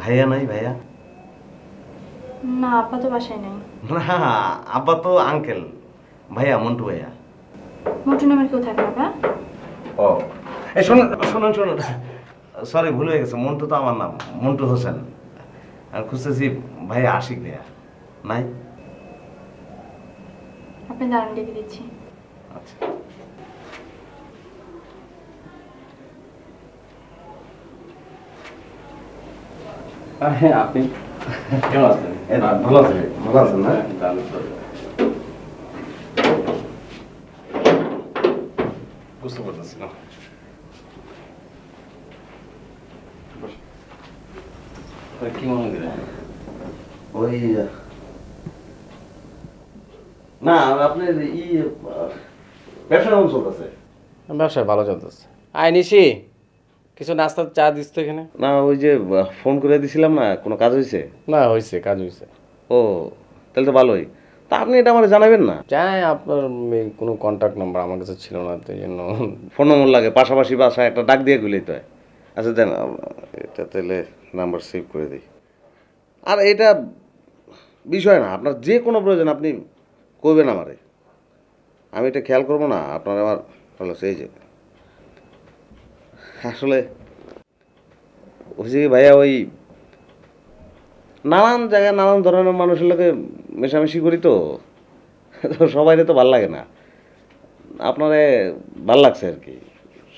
ভাইয়া নাই ভাইয়া? না আপা তো বাসায় নাই। না আব্বা তো আঙ্কেল ভাইয়া মন্টু ভাইয়া। মোটু নামের কেউ থাকে বাবা ও এই শুনুন শুনুন শুনুন। সরি ভুল হয়ে গেছে। মন্টু তো আমার নাম মন্টু হোসেন। আর খুঁজতেছি ভাইয়া আশিক ভাইয়া। নাই? আপনি দাঁড়ান ডেকে দিচ্ছি। আচ্ছা। হ্যাঁ আপনি কেমন আছেন? ভালো আছেন ভালো আছেন না? বুঝতে পারতেছি না। কি মনে করেন? ওই না আপনার ই ব্যবসা কেমন চলতেছে? ব্যবসা ভালো চলতেছে। আয় নিশি। কিছু নাস্তা চা দিস তো এখানে? না ওই যে ফোন করে দিছিলাম না কোনো কাজ হয়েছে না হয়েছে কাজ হয়েছে ও তাহলে তো ভালোই। তা আপনি এটা আমার জানাবেন না? চাই আপনার কোনো কন্ট্যাক্ট নাম্বার আমার কাছে ছিল না তো এই জন্য। ফোন নম্বর লাগে পাশাপাশি বাসায় একটা ডাক দিয়ে গেলেই তো আচ্ছা দেন এটা তাহলে নাম্বার সেভ করে দিই। আর এটা বিষয় না আপনার যে কোনো প্রয়োজন আপনি করবেন আমারে। আমি এটা খেয়াল করব না আপনার আমার ভালো সেই যে। আসলে হচ্ছে কি ভাইয়া ওই নানান জায়গায় নানান ধরনের মানুষের লোকে মেশামেশি করি তো। সবাইরে তো ভালো লাগে না। আপনারে ভালো লাগছে আর কি।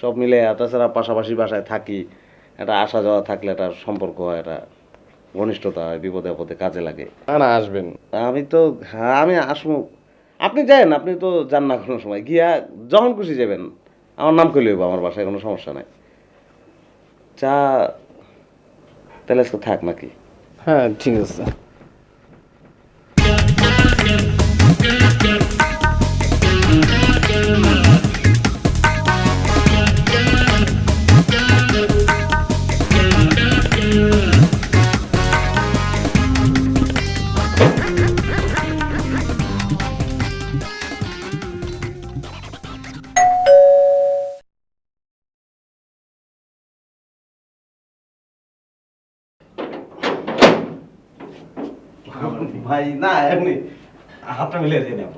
সব মিলে তাছাড়া পাশাপাশি বাসায় থাকি একটা আসা যাওয়া থাকলে একটা সম্পর্ক হয় একটা ঘনিষ্ঠতা হয় বিপদে আপদে কাজে লাগে। না না আসবেন। আমি তো হ্যাঁ আমি আসব। আপনি যান আপনি তো যান না কোনো সময়। গিয়া যখন খুশি যাবেন। আমার নাম করলে আমার বাসায় কোনো সমস্যা নাই। চা তাহলে থাক নাকি? হ্যাঁ ঠিক আছে। ভাই না এমনি হাতটা মিলে দিন নেব।